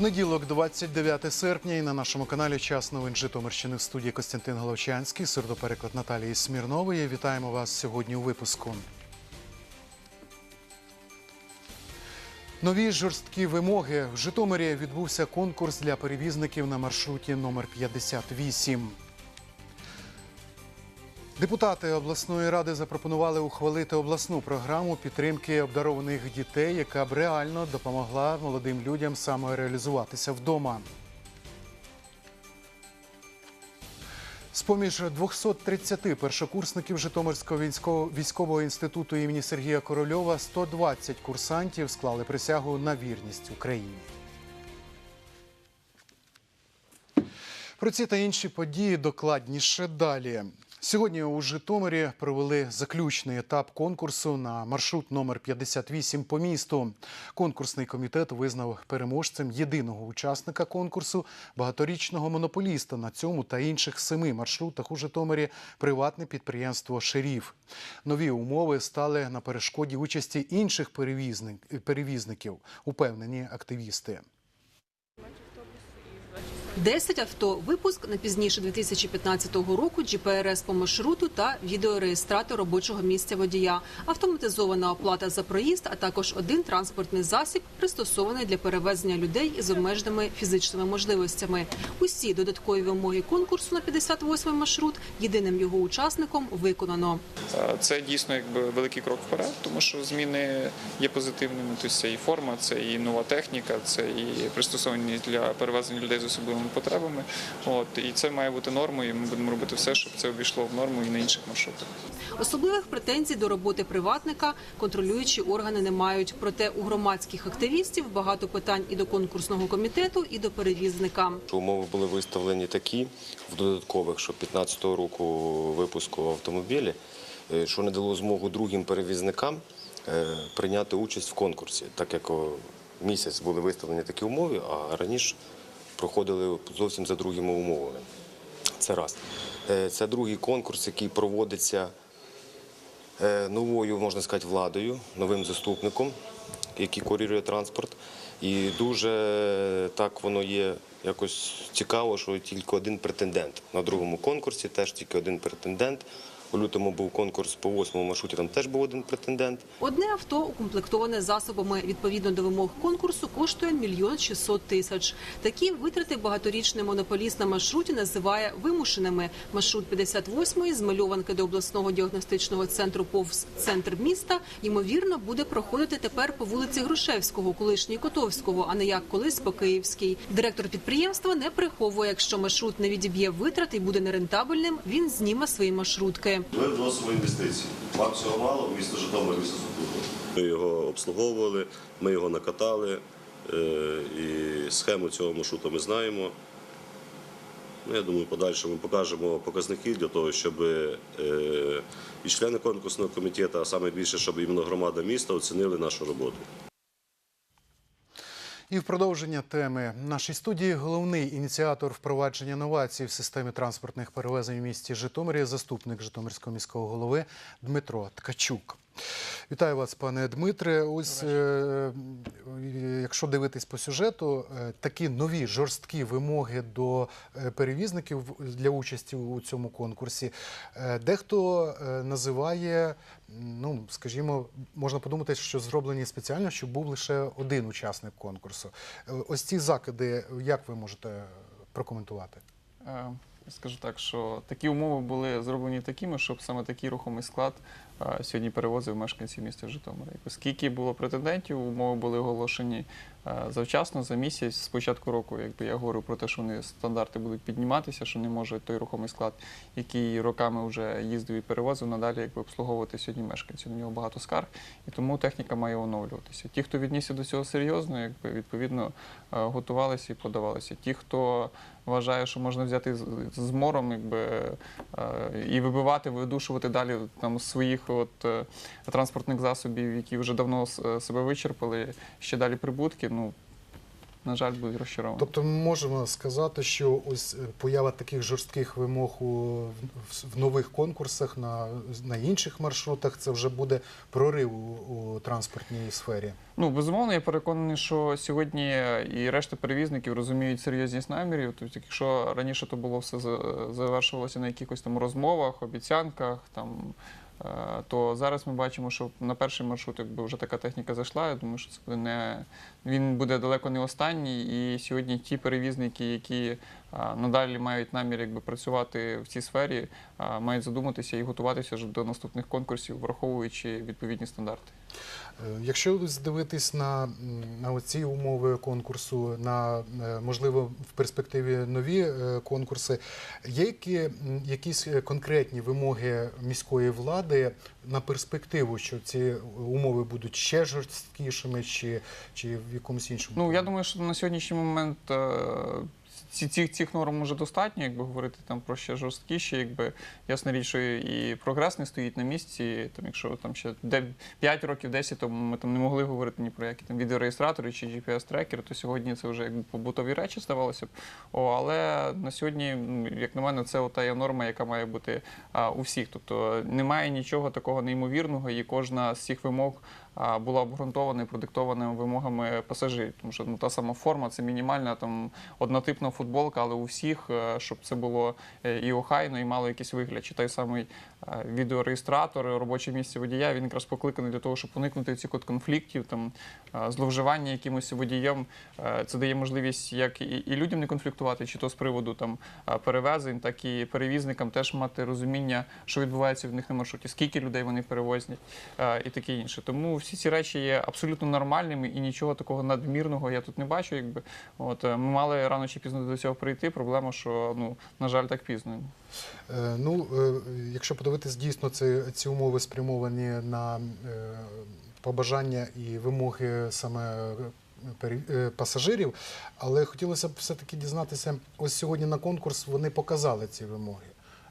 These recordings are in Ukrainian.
Понеділок, 29 серпня, і на нашому каналі Час новин Житомирщини в студії Костянтин Головчанський, сурдопереклад Наталії Смірнової. Вітаємо вас сьогодні у випуску. Нові жорсткі вимоги. В Житомирі відбувся конкурс для перевізників на маршруті номер 58. Депутати обласної ради запропонували ухвалити обласну програму підтримки обдарованих дітей, яка б реально допомогла молодим людям самореалізуватися вдома. З-поміж 230 першокурсників Житомирського військового інституту імені Сергія Корольова 120 курсантів склали присягу на вірність Україні. Про ці та інші події докладніше далі. Сьогодні у Житомирі провели заключний етап конкурсу на маршрут номер 58 по місту. Конкурсний комітет визнав переможцем єдиного учасника конкурсу багаторічного монополіста на цьому та інших семи маршрутах у Житомирі приватне підприємство Шеріф. Нові умови стали на перешкоді участі інших перевізник- перевізників, упевнені активісти. 10 авто, випуск не пізніше 2015 року, GPRS по маршруту та відеореєстратор робочого місця водія, автоматизована оплата за проїзд, а також один транспортний засіб, пристосований для перевезення людей із обмеженими фізичними можливостями. Усі додаткові вимоги конкурсу на 58 маршрут єдиним його учасником виконано. Е, Це дійсно якби великий крок вперед, тому що зміни є позитивними. Тобто це і форма, це і нова техніка, це і пристосованість для перевезення людей з особливими потребами. От і це має бути нормою. і Ми будемо робити все, щоб це увійшло в норму і на інших маршрутах. Особливих претензій до роботи приватника контролюючі органи не мають. Проте у громадських активістів багато питань і до конкурсного комітету, і до перевізника. умови були виставлені такі в додаткових, що 15-го року випуску автомобілі, е, що не дало змогу другим перевізникам е, прийняти участь в конкурсі, так як місяць були виставлені такі умови, а раніше проходили зовсім за другими умовами. Це раз. Е, Це другий конкурс, який проводиться е, новою, можна сказати, владою, новим заступником, який курірує транспорт. І дуже так воно є якось цікаво, що тільки один претендент. На другому конкурсі теж тільки один претендент. У лютому був конкурс по восьмому маршруті, там теж був один претендент. Одне авто, укомплектоване засобами відповідно до вимог конкурсу, коштує мільйон 600 тисяч. Такі витрати багаторічний монополіст на маршруті називає вимушеними. Маршрут 58 з Мальованки до обласного діагностичного центру повз центр міста ймовірно буде проходити тепер по вулиці Грушевського, колишній Котовського, а не як колись по Київській. Директор підприємства не приховує, якщо маршрут не відіб'є витрат і буде нерентабельним, він зніме свої маршрутки. Ми вносимо інвестиції. Вам цього мало, місто Житомир, місто Супружне. Ми його обслуговували, ми його накатали, е, і схему цього маршруту ми знаємо. Ну, Я думаю, подальше ми покажемо показники для того, щоб е, і члени конкурсного комітету, а саме більше, щоб іменно громада міста оцінили нашу роботу. І в продовження теми В нашій студії головний ініціатор впровадження новацій в системі транспортних перевезень в місті Житомирі, заступник Житомирського міського голови Дмитро Ткачук. Вітаю вас, пане Дмитре. Ось е, якщо дивитись по сюжету, е, такі нові жорсткі вимоги до е, перевізників для участі у цьому конкурсі. Е, Дехто називає, ну скажімо, можна подумати, що зроблені спеціально, щоб був лише один учасник конкурсу. Е, Ось ці закиди, як ви можете прокоментувати? Е, Скажу так, що такі умови були зроблені такими, щоб саме такий рухомий склад е, сьогодні перевозив мешканців міста Житомира. Оскільки було претендентів, умови були оголошені завчасно за місяць з початку року. Якби я говорю про те, що вони стандарти будуть підніматися, що не може той рухомий склад, який роками вже їздив і перевозив, надалі якби обслуговувати сьогодні мешканців. На нього багато скарг, і тому техніка має оновлюватися. Ті, хто віднісся до цього серйозно, якби відповідно е, готувалися і подавалися. Ті, хто вважає, що можна взяти з- з мором, якби е, і вибивати, видушувати далі там своїх от е, транспортних засобів, які вже давно е, себе вичерпали, ще далі прибутки. Ну на жаль, будуть розчаровані. Тобто ми можемо сказати, що ось е, поява таких жорстких вимог у в, в нових конкурсах на, на інших маршрутах це вже буде прорив у, у транспортній сфері. Ну, безумовно, я переконаний, що сьогодні і решта перевізників розуміють серйозність намірів. Тобто, якщо раніше то було все завершувалося на якихось там розмовах, обіцянках, там. Е, То зараз ми бачимо, що на перший маршрут, якби вже така техніка зайшла. Я думаю, що це буде не він буде далеко не останній. І сьогодні ті перевізники, які а, надалі мають намір якби працювати в цій сфері, а, мають задуматися і готуватися до наступних конкурсів, враховуючи відповідні стандарти. Е, Якщо дивитись на, на оці умови конкурсу, на е, можливо в перспективі нові е, конкурси, є які, якісь конкретні вимоги міської влади на перспективу, що ці умови будуть ще жорсткішими, чи, чи в якомусь іншому? Ну я думаю, що на сьогоднішній момент ці, ці, цих норм вже достатньо, якби говорити там про ще жорсткіші, якби ясна річ, що і прогрес не стоїть на місці. Там, якщо там ще 5 років, 10, то ми там не могли говорити ні про які там відеореєстратори чи GPS-трекери, то сьогодні це вже якби побутові речі здавалося б. О, але на сьогодні, ну, як на мене, це ота є норма, яка має бути а, у всіх. Тобто немає нічого такого неймовірного, і кожна з цих вимог була обґрунтована і продиктована вимогами пасажирів. Тому що ну, та сама форма це мінімальна там однотипна футболка, але у всіх, е, щоб це було е, і охайно, і мало якийсь вигляд. Чи той самий е, відеореєстратор, робоче місце водія, він якраз покликаний для того, щоб уникнути цих конфліктів, там зловживання якимось водієм. Це дає можливість як і, людям не конфліктувати, чи то з приводу там перевезень, так і перевізникам теж мати розуміння, що відбувається в них на маршруті, скільки людей вони перевозять і таке інше. Тому всі ці речі є абсолютно нормальними і нічого такого надмірного я тут не бачу. Якби от ми мали рано чи пізно до цього прийти. Проблема, що ну на жаль, так пізно. Е, Ну, е, якщо подивитись, дійсно ці, ці умови спрямовані на е, побажання і вимоги саме пасажирів, але хотілося б все-таки дізнатися, ось сьогодні на конкурс вони показали ці вимоги.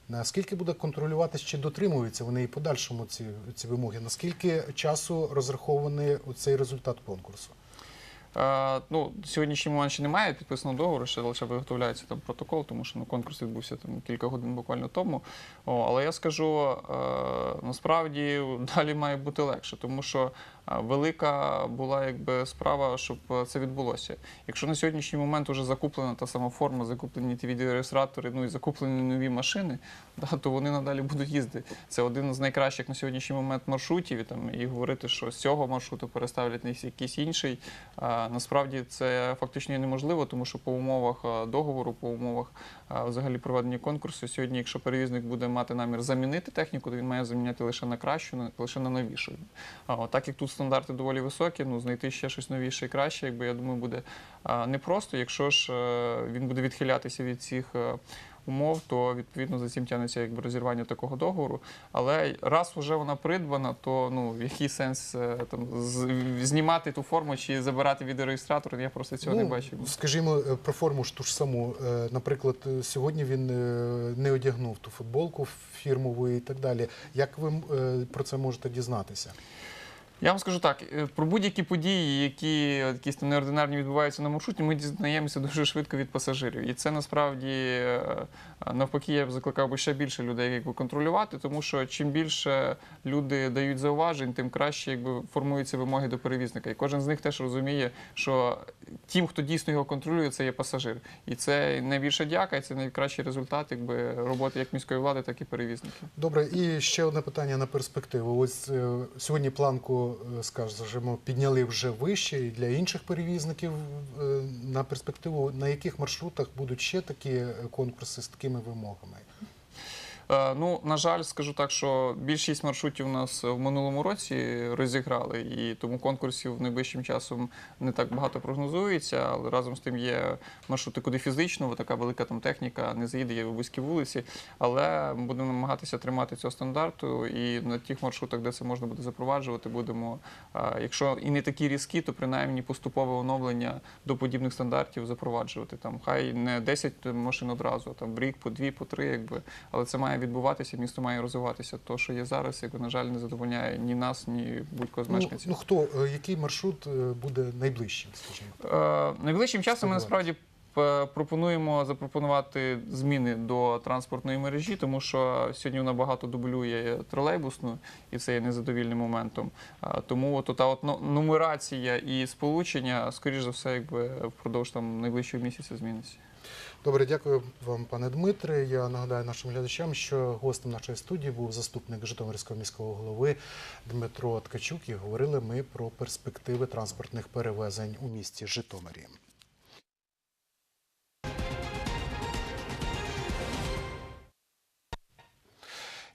Наскільки буде контролюватись, чи дотримуються вони і подальшому ці, ці вимоги? Наскільки часу розрахований цей результат конкурсу? Е, ну, сьогоднішній момент ще немає підписаного договору, ще лише виготовляється там протокол, тому що ну, конкурс відбувся там кілька годин буквально тому. О, але я скажу, е, насправді далі має бути легше, тому що е, велика була якби справа, щоб е, це відбулося. Якщо на сьогоднішній момент вже закуплена та сама форма, закуплені ті відеореєстратори, ну і закуплені нові машини, да, то вони надалі будуть їздити. Це один з найкращих на сьогоднішній момент маршрутів. І, там, і говорити, що з цього маршруту переставлять на якийсь інший. А, насправді це фактично неможливо, тому що по умовах договору, по умовах взагалі проведення конкурсу, сьогодні, якщо перевізник буде мати намір замінити техніку, то він має заміняти лише на кращу, лише на новішу. Так як тут стандарти доволі високі, ну знайти ще щось новіше і краще, якби я думаю, буде непросто. Якщо ж е, він буде відхилятися від цих. Умов, то відповідно за цим тягнеться якби розірвання такого договору. Але раз вже вона придбана, то ну який сенс е, там знімати ту форму чи забирати відеореєстратор? Я просто цього не бачу. Скажімо, е, про форму ж ту ж саму. Е, Наприклад, сьогодні він не одягнув ту футболку фірмову і так далі. Як ви про це можете дізнатися? Я вам скажу так: е, про будь-які події, які якісь неординарні відбуваються на маршруті, ми дізнаємося дуже швидко від пасажирів. І це насправді е, навпаки, я б закликав би ще більше людей якби контролювати, тому що чим більше люди дають зауважень, тим краще якби формуються вимоги до перевізника. І кожен з них теж розуміє, що тим, хто дійсно його контролює, це є пасажир. І це найбільша дяка, і це найкращий результат якби роботи як міської влади, так і перевізників. Добре, і ще одне питання на перспективу. Ось е, сьогодні планку, е, скажімо, підняли вже вище і для інших перевізників е, на перспективу. На яких маршрутах будуть ще такі конкурси з такими вимогами? Е, Ну, на жаль, скажу так, що більшість маршрутів у нас в минулому році розіграли, і тому конкурсів найближчим часом не так багато прогнозується. Але разом з тим є маршрути, куди фізично, така велика там техніка не заїде, є вузькі вулиці. Але ми будемо намагатися тримати цього стандарту. І на тих маршрутах, де це можна буде запроваджувати, будемо, е, якщо і не такі різкі, то принаймні поступове оновлення до подібних стандартів запроваджувати. Там хай не 10 машин одразу, а там рік по дві, по три, якби, але це має має відбуватися, місто має розвиватися. То, що є зараз, якби на жаль, не задовольняє ні нас, ні будь-кого з Ну, мешканців. ну хто, е, який маршрут е, буде найближчим, скажімо? Е, Найближчим часом ми насправді пропонуємо запропонувати зміни до транспортної мережі, тому що сьогодні вона багато дублює тролейбусну, і це є незадовільним моментом. Тому от та от нумерація і сполучення, скоріш за все, якби впродовж там найближчого місяця зміниться. Добре, дякую вам, пане Дмитре. Я нагадаю нашим глядачам, що гостем нашої студії був заступник Житомирського міського голови Дмитро Ткачук. І говорили ми про перспективи транспортних перевезень у місті Житомирі.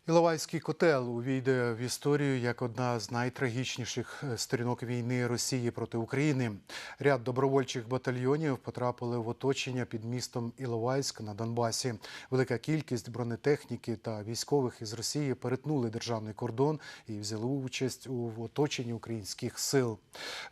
Іловайський котел увійде в історію як одна з найтрагічніших е, сторінок війни Росії проти України. Ряд добровольчих батальйонів потрапили в оточення під містом Іловайськ на Донбасі. Велика кількість бронетехніки та військових із Росії перетнули державний кордон і взяли участь у оточенні українських сил.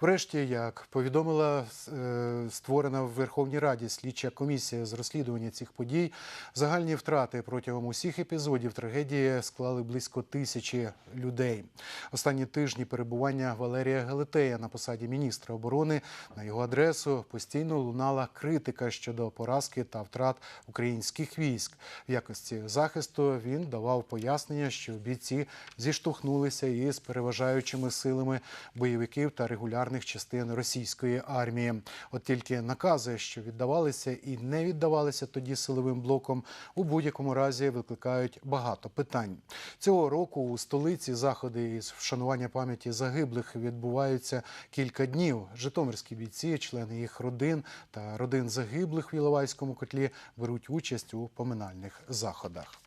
Врешті, як повідомила е, створена в Верховній Раді слідча комісія з розслідування цих подій, загальні втрати протягом усіх епізодів трагедії склали близько тисячі людей. Останні тижні перебування Валерія Галитея на посаді міністра оборони на його адресу постійно лунала критика щодо поразки та втрат українських військ. В якості захисту він давав пояснення, що бійці зіштовхнулися із переважаючими силами бойовиків та регулярних частин російської армії. От тільки накази, що віддавалися і не віддавалися тоді силовим блоком, у будь-якому разі викликають багато питань. Цього року у столиці заходи із вшанування пам'яті загиблих відбуваються кілька днів. Житомирські бійці, члени їх родин та родин загиблих в Іловайському котлі беруть участь у поминальних заходах.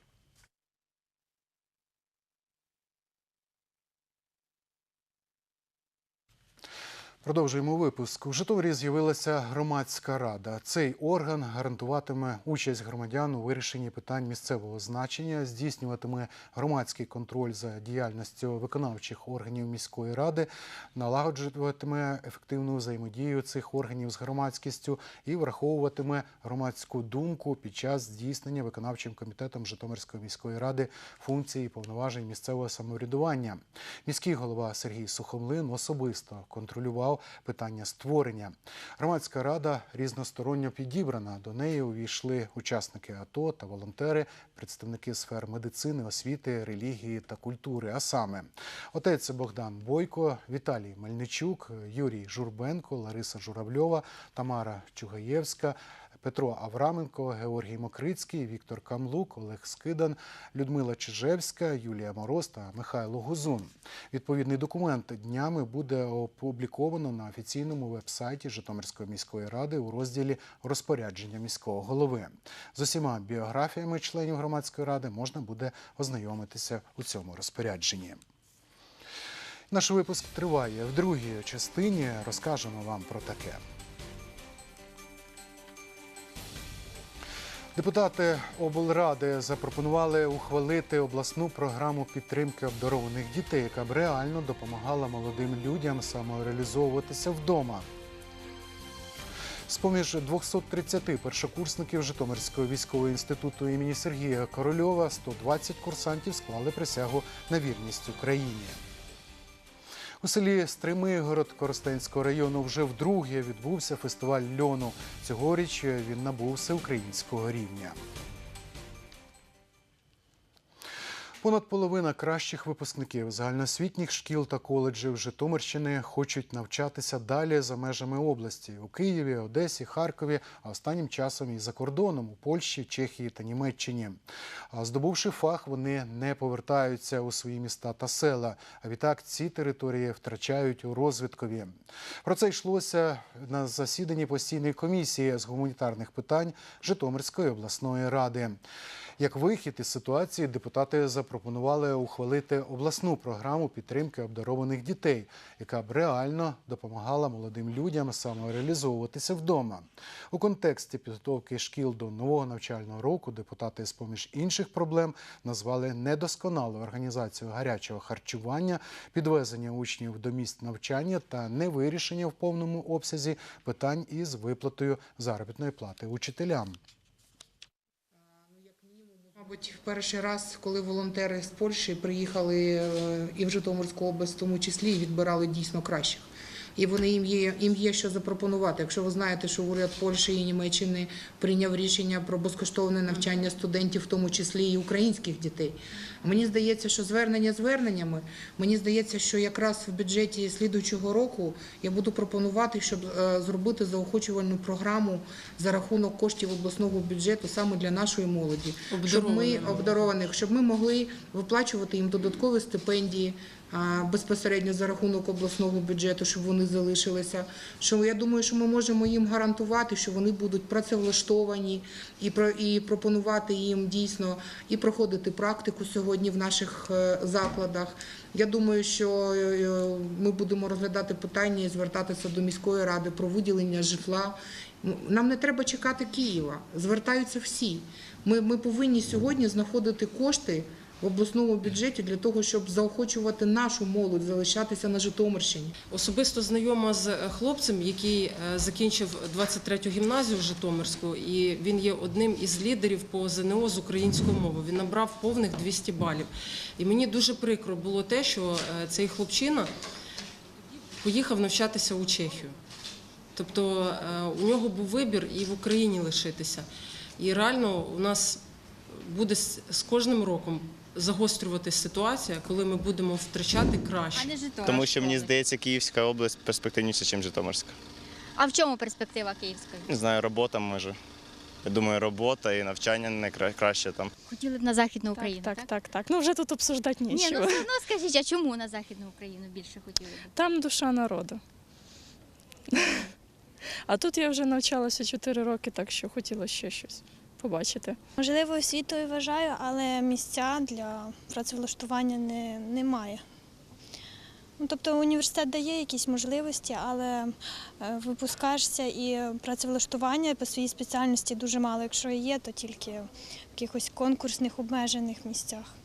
Продовжуємо випуск. У Житомирі з'явилася громадська рада. Цей орган гарантуватиме участь громадян у вирішенні питань місцевого значення, здійснюватиме громадський контроль за діяльністю виконавчих органів міської ради, налагоджуватиме ефективну взаємодію цих органів з громадськістю і враховуватиме громадську думку під час здійснення виконавчим комітетом Житомирської міської ради функції і повноважень місцевого самоврядування. Міський голова Сергій Сухомлин особисто контролював питання створення. Громадська рада різносторонньо підібрана. До неї увійшли учасники АТО та волонтери, представники сфер медицини, освіти, релігії та культури. А саме отець Богдан Бойко, Віталій Мельничук, Юрій Журбенко, Лариса Журавльова, Тамара Чугаєвська. Петро Авраменко, Георгій Мокрицький, Віктор Камлук, Олег Скидан, Людмила Чижевська, Юлія Мороз та Михайло Гузун. Відповідний документ днями буде опубліковано на офіційному вебсайті Житомирської міської ради у розділі розпорядження міського голови. З усіма біографіями членів громадської ради можна буде ознайомитися у цьому розпорядженні. Наш випуск триває. В другій частині розкажемо вам про таке. Депутати облради запропонували ухвалити обласну програму підтримки обдарованих дітей, яка б реально допомагала молодим людям самореалізовуватися вдома. З-поміж 230 першокурсників Житомирського військового інституту імені Сергія Корольова 120 курсантів склали присягу на вірність Україні. У селі Стримигород Коростенського району вже вдруге відбувся фестиваль льону. Цьогоріч він набув всеукраїнського рівня. Понад половина кращих випускників загальноосвітніх шкіл та коледжів Житомирщини хочуть навчатися далі за межами області у Києві, Одесі, Харкові, а останнім часом і за кордоном у Польщі, Чехії та Німеччині. Здобувши фах, вони не повертаються у свої міста та села. А відтак ці території втрачають у розвиткові. Про це йшлося на засіданні постійної комісії з гуманітарних питань Житомирської обласної ради. Як вихід із ситуації депутати запропонували ухвалити обласну програму підтримки обдарованих дітей, яка б реально допомагала молодим людям самореалізовуватися вдома. У контексті підготовки шкіл до нового навчального року депутати з поміж інших проблем назвали недосконалу організацію гарячого харчування, підвезення учнів до місць навчання та невирішення в повному обсязі питань із виплатою заробітної плати учителям. Мабуть, перший раз, коли волонтери з Польщі приїхали е, і в Житомирську область, в тому числі, відбирали дійсно кращих. І вони їм є, їм є що запропонувати. Якщо ви знаєте, що уряд Польщі і Німеччини прийняв рішення про безкоштовне навчання студентів, в тому числі і українських дітей. Мені здається, що звернення зверненнями. Мені здається, що якраз в бюджеті слідуючого року я буду пропонувати, щоб е, зробити заохочувальну програму за рахунок коштів обласного бюджету саме для нашої молоді, щоб ми обдарованих, щоб ми могли виплачувати їм додаткові стипендії безпосередньо за рахунок обласного бюджету, щоб вони залишилися. Що я думаю, що ми можемо їм гарантувати, що вони будуть працевлаштовані і і пропонувати їм дійсно і проходити практику сьогодні в наших е, закладах. Я думаю, що е, ми будемо розглядати питання і звертатися до міської ради про виділення житла. Нам не треба чекати Києва. Звертаються всі. Ми, ми повинні сьогодні знаходити кошти в обласному бюджеті для того, щоб заохочувати нашу молодь залишатися на Житомирщині. Особисто знайома з е, хлопцем, який е, закінчив 23-ю гімназію Житомирську, і він є одним із лідерів по ЗНО з української мови. Він набрав повних 200 балів. І мені дуже прикро було те, що е, цей хлопчина поїхав навчатися у Чехію. Тобто у нього був вибір і в Україні лишитися. І реально у нас буде з кожним роком загострюватися ситуація, коли ми будемо втрачати краще. Тому що мені здається, Київська область перспективніша, ніж Житомирська. А в чому перспектива Київської? Не знаю, робота може. Я думаю, робота і навчання не краще там. Хотіли б на Західну Україну, так, так? так, так, так. Ну вже тут обсуждати нічого. Ні, ну все одно скажіть, а чому на Західну Україну більше хотіли б? Там душа народу. А тут я вже навчалася 4 роки, так що хотіла ще щось побачити. Можливо, освітою вважаю, але місця для працевлаштування не, немає. Ну, тобто університет дає якісь можливості, але е, випускаєшся і працевлаштування по своїй спеціальності дуже мало. Якщо і є, то тільки в якихось конкурсних обмежених місцях.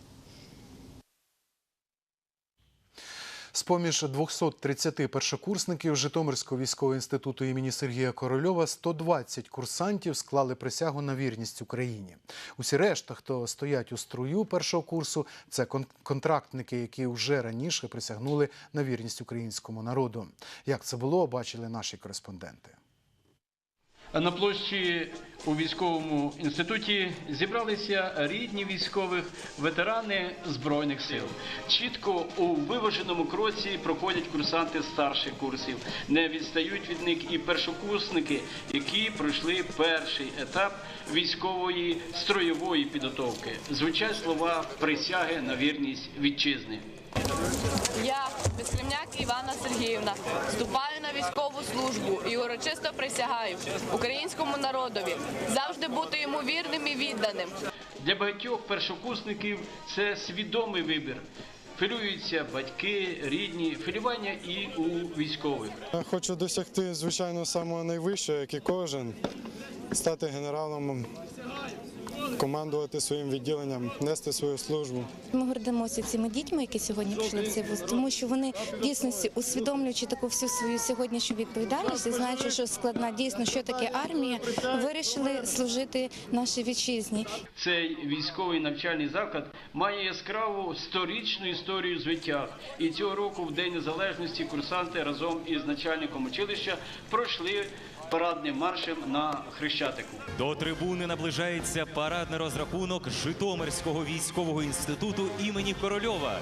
З-поміж 230 першокурсників Житомирського військового інституту імені Сергія Корольова 120 курсантів склали присягу на вірність Україні. Усі решта, хто стоять у струю першого курсу, це кон- контрактники, які вже раніше присягнули на вірність українському народу. Як це було, бачили наші кореспонденти. На площі у військовому інституті зібралися рідні військових ветерани збройних сил. Чітко у виваженому кроці проходять курсанти старших курсів. Не відстають від них і першокурсники, які пройшли перший етап військової строєвої підготовки. Звучать слова присяги на вірність вітчизни. Я, Безкремняк Івана Сергіївна, вступаю на військову службу і урочисто присягаю українському народові завжди бути йому вірним і відданим. Для багатьох першокурсників це свідомий вибір. Філюються батьки, рідні, філювання і у військових. Хочу досягти, звичайно, самого найвищого, як і кожен, стати генералом, командувати своїм відділенням, нести свою службу. Ми гордимося цими дітьми, які сьогодні прийшли в цей вуз, тому що вони в дійсності усвідомлюючи таку всю свою сьогоднішню відповідальність, і знаючи, що складна дійсно, що таке армія, вирішили служити нашій вітчизні. Цей військовий навчальний заклад має яскраву сторічну історію в звитях. І цього року, в День Незалежності, курсанти разом із начальником училища пройшли парадним маршем на Хрещатику. До трибуни наближається парадний розрахунок Житомирського військового інституту імені Корольова.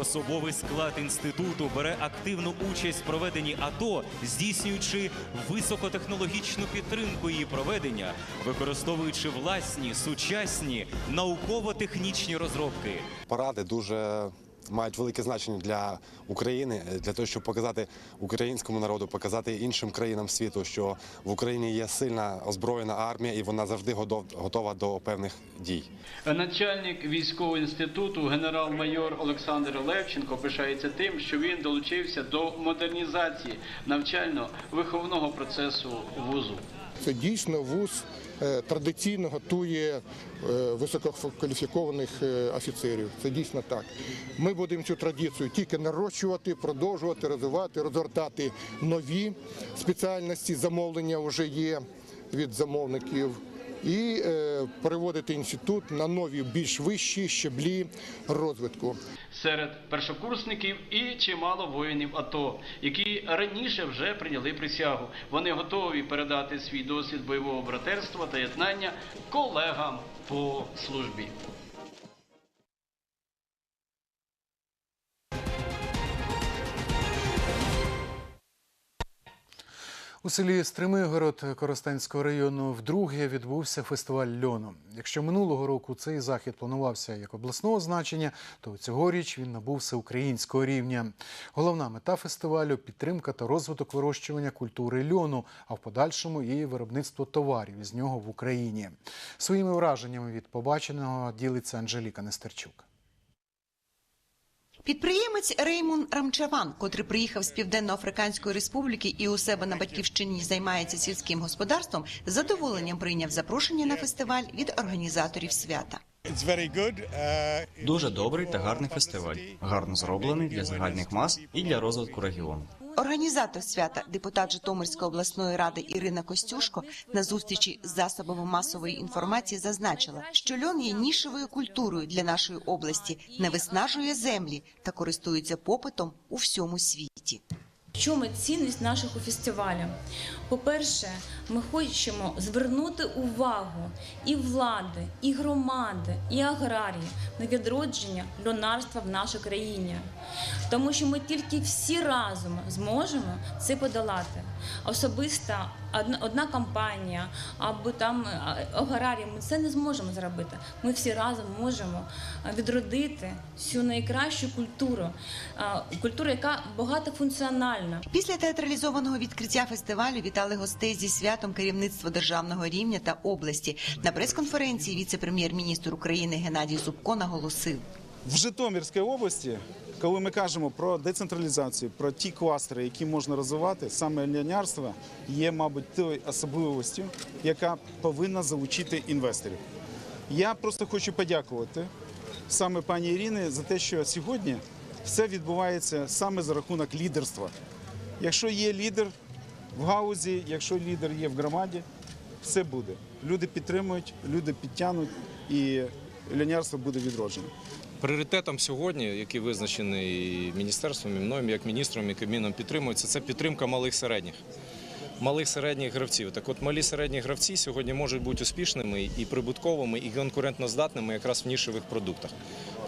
Особовий склад інституту бере активну участь в проведенні АТО, здійснюючи високотехнологічну підтримку її проведення, використовуючи власні сучасні науково-технічні розробки. Паради дуже мають велике значення для України, для того, щоб показати українському народу, показати іншим країнам світу, що в Україні є сильна озброєна армія і вона завжди готов- готова до певних дій. Начальник військового інституту генерал-майор Олександр Левченко пишається тим, що він долучився до модернізації навчально-виховного процесу вузу. Це дійсно вуз е, традиційно готує е, висококваліфікованих е, офіцерів. Це дійсно так. Ми будемо цю традицію тільки нарощувати, продовжувати, розвивати, розгортати нові спеціальності. Замовлення вже є від замовників. І е, переводити інститут на нові більш вищі щеблі розвитку. серед першокурсників і чимало воїнів АТО, які раніше вже прийняли присягу. Вони готові передати свій досвід бойового братерства та єднання колегам по службі. У селі Стримигород Коростенського району вдруге відбувся фестиваль льону. Якщо минулого року цей захід планувався як обласного значення, то цьогоріч він набув всеукраїнського рівня. Головна мета фестивалю підтримка та розвиток вирощування культури льону, а в подальшому і виробництво товарів із нього в Україні. Своїми враженнями від побаченого ділиться Анжеліка Нестерчук. Підприємець Реймун Рамчаван, котрий приїхав з Південно-Африканської республіки і у себе на батьківщині займається сільським господарством, з задоволенням прийняв запрошення на фестиваль від організаторів свята. Дуже добрий та гарний фестиваль, гарно зроблений для загальних мас і для розвитку регіону. Організатор свята, депутат Житомирської обласної ради Ірина Костюшко, на зустрічі з засобами масової інформації зазначила, що льон є нішевою культурою для нашої області, не виснажує землі та користується попитом у всьому світі. Чому цінність нашого фестивалю? По-перше, ми хочемо звернути увагу і влади, і громади, і аграрії на відродження льонарства в нашій країні, тому що ми тільки всі разом зможемо це подолати. Особисто одна, одна компанія або там е, аграрії, ми це не зможемо зробити. Ми всі разом можемо е, відродити цю найкращу культуру, е, культуру, яка багатофункціональна. Після театралізованого відкриття фестивалю вітали гостей зі святом керівництва державного рівня та області. На прес-конференції віце-прем'єр-міністр України Геннадій Зубко наголосив. В Житомирській області, коли ми кажемо про децентралізацію, про ті кластери, які можна розвивати, саме льонярство є, мабуть, тою особливостю, яка повинна залучити інвесторів. Я просто хочу подякувати саме пані Ірини за те, що сьогодні все відбувається саме за рахунок лідерства. Якщо є лідер в гаузі, якщо лідер є в громаді, все буде. Люди підтримують, люди підтягнуть і льонярство буде відроджено. Пріоритетом сьогодні, який визначений міністерством, і мною, як міністром і Кабміном підтримується, це підтримка малих середніх. Малих середніх гравців. Так от малі середні гравці сьогодні можуть бути успішними і прибутковими, і конкурентноздатними якраз в нішевих продуктах.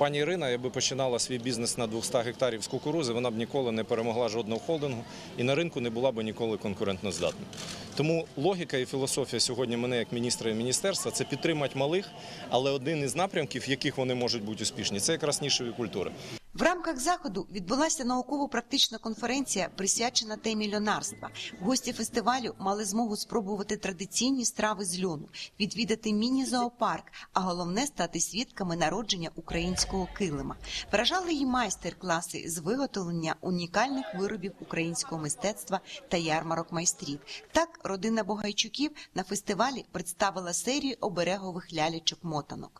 Пані Ірина, якби починала свій бізнес на 200 гектарів з кукурузи, вона б ніколи не перемогла жодного холдингу і на ринку не була б ніколи конкурентноздатна. Тому логіка і філософія сьогодні мене як міністра і міністерства це підтримати малих, але один із напрямків, в яких вони можуть бути успішні, це якраз нішові культури. В рамках заходу відбулася науково-практична конференція, присвячена темі льонарства. Гості фестивалю мали змогу спробувати традиційні страви з льону, відвідати міні-зоопарк, а головне стати свідками народження українського килима. Вражали її майстер-класи з виготовлення унікальних виробів українського мистецтва та ярмарок майстрів. Так, родина Богайчуків на фестивалі представила серію оберегових лялечок-мотанок.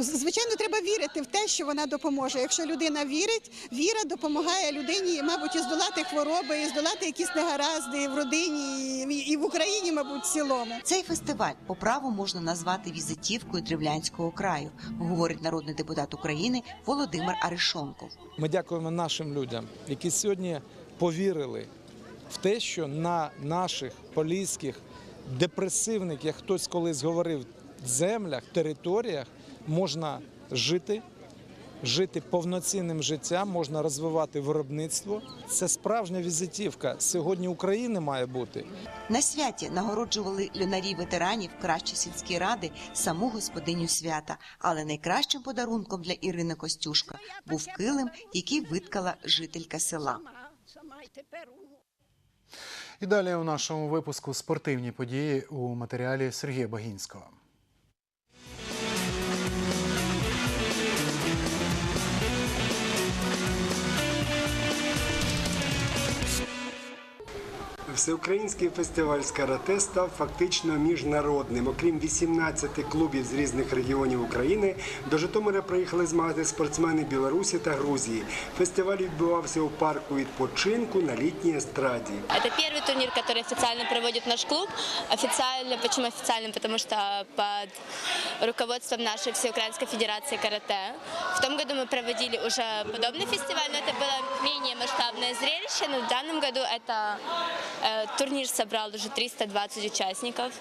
Звичайно, треба вірити в те, що вона допоможе. Якщо людина вірить, віра допомагає людині, мабуть, і здолати хвороби, і здолати якісь негаразди в родині і- в Україні, мабуть, в цілому. Цей фестиваль по праву можна назвати візитівкою Древлянського краю, говорить народний депутат України Володимир Аришонков. Ми дякуємо нашим людям, які сьогодні повірили в те, що на наших поліських депресивних, як хтось колись говорив, землях, територіях можна жити, жити повноцінним життям, можна розвивати виробництво. Це справжня візитівка. Сьогодні України має бути. На святі нагороджували льонарів ветеранів, кращі сільські ради, саму господиню свята. Але найкращим подарунком для Ірини Костюшка був килим, який виткала жителька села. І далі у нашому випуску спортивні події у матеріалі Сергія Багінського. Всеукраїнський фестиваль з карате став фактично міжнародним. Окрім 18 клубів з різних регіонів України, до Житомира приїхали змагати спортсмени Білорусі та Грузії. Фестиваль відбувався у парку відпочинку на літній естраді. Это первый турнир, который официально проводит наш клуб. Официально, почему официально? Потому что под руководством нашей Всеукраинской Федерации карате. В том году мы проводили уже подобный фестиваль, но это было менее масштабное зрелище. Но в данном году это э, турнир собрал уже 320 участников,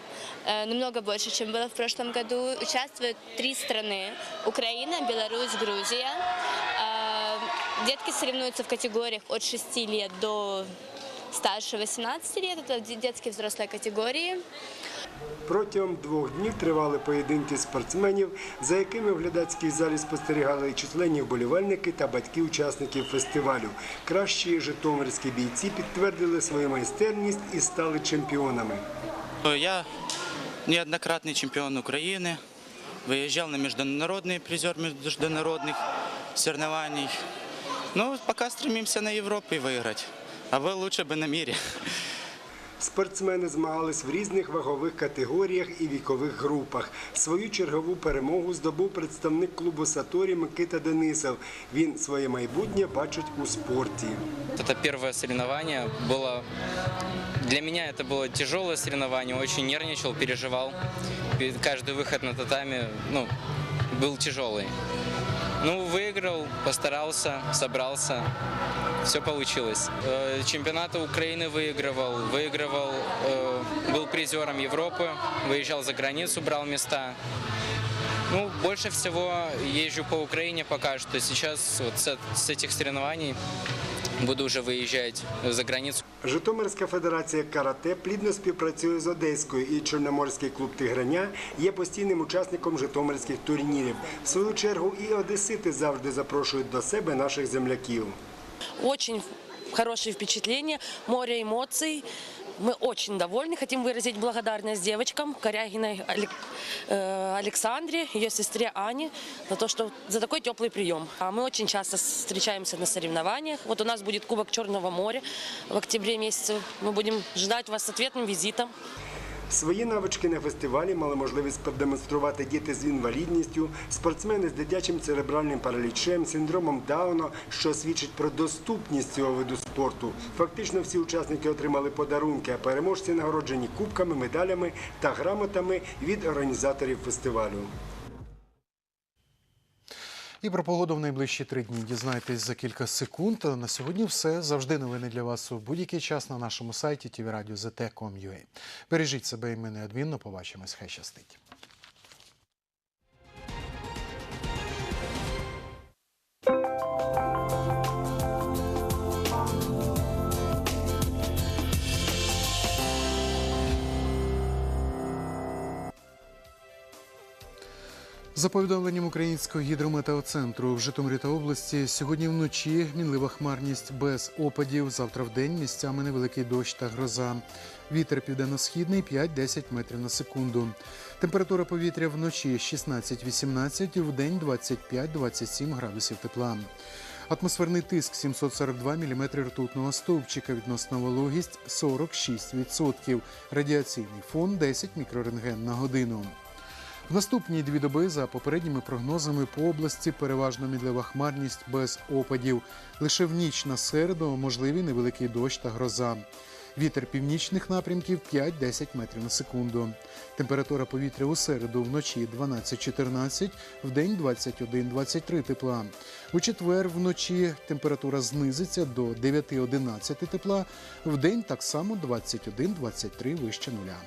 э, намного больше, чем было в прошлом году. Участвуют три страны: Украина, Беларусь, Грузия. Э, Детки соревнуются в категориях от 6 лет до старше 18 лет, это детские и взрослые категории. Протягом двох днів тривали поєдинки спортсменів, за якими в глядацькій залі спостерігали численні вболівальники та батьки учасників фестивалю. Кращі житомирські бійці підтвердили свою майстерність і стали чемпіонами. Я неоднократный чемпион Украины, выезжал на международный призер международных соревнований. Ну, пока стремимся на Европу и выиграть. А вы лучше бы на мире. Спортсмени змагались в різних вагових категоріях і вікових групах. Свою чергову перемогу здобув представник клубу Саторі Микита Денисов. Він своє майбутнє бачить у спорті. Это первое соревнование было... Для меня это было тяжелое соревнование, очень нервничал, переживал. Перед- Каждый выход на татами ну, был тяжелый. Ну, выиграл, постарался, собрался, все получилось. Э, Чемпионаты Украины выигрывал, выигрывал, э, был призером Европы, выезжал за границу, брал места. Ну, больше всего езжу по Украине пока что. Сейчас вот с, с этих соревнований буду вже виїжджати за границю. Житомирська федерація карате плідно співпрацює з Одеською і Чорноморський клуб Тиграня є постійним учасником житомирських турнірів. В свою чергу і одесити завжди запрошують до себе наших земляків. Очень хорошие впечатлення, море эмоций. Мы очень довольны, хотим выразить благодарность девочкам, Корягиной Алек- э, Александре, ее сестре Ане, за то, что за такой теплый прием. А мы очень часто встречаемся на соревнованиях. Вот у нас будет Кубок Черного моря в октябре месяце. Мы будем ждать вас с ответным визитом. Свої навички на фестивалі мали можливість продемонструвати діти з інвалідністю, спортсмени з дитячим церебральним паралічем, синдромом Дауна, що свідчить про доступність цього виду спорту. Фактично всі учасники отримали подарунки, а переможці нагороджені кубками, медалями та грамотами від організаторів фестивалю. І про погоду в найближчі три дні дізнаєтесь за кілька секунд. На сьогодні все. Завжди новини для вас у будь-який час на нашому сайті tvradio.zt.com.ua. Бережіть себе і ми неодмінно побачимось. Хай щастить. За повідомленням Українського гідрометеоцентру в Житомирі та області сьогодні вночі мінлива хмарність без опадів. Завтра в день місцями невеликий дощ та гроза. Вітер південно-східний 5-10 метрів на секунду. Температура повітря вночі 16-18, в день 25-27 градусів тепла. Атмосферний тиск 742 мм ртутного стовпчика, відносна вологість 46%, радіаційний фон 10 мікрорентген на годину. В наступні дві доби за попередніми прогнозами по області переважно мінлива хмарність без опадів. Лише в ніч на середу можливий невеликий дощ та гроза. Вітер північних напрямків 5-10 метрів на секунду. Температура повітря у середу вночі 12-14, в день 21-23 тепла. У четвер вночі температура знизиться до 9-11 тепла, в день так само 21-23 вище нуля.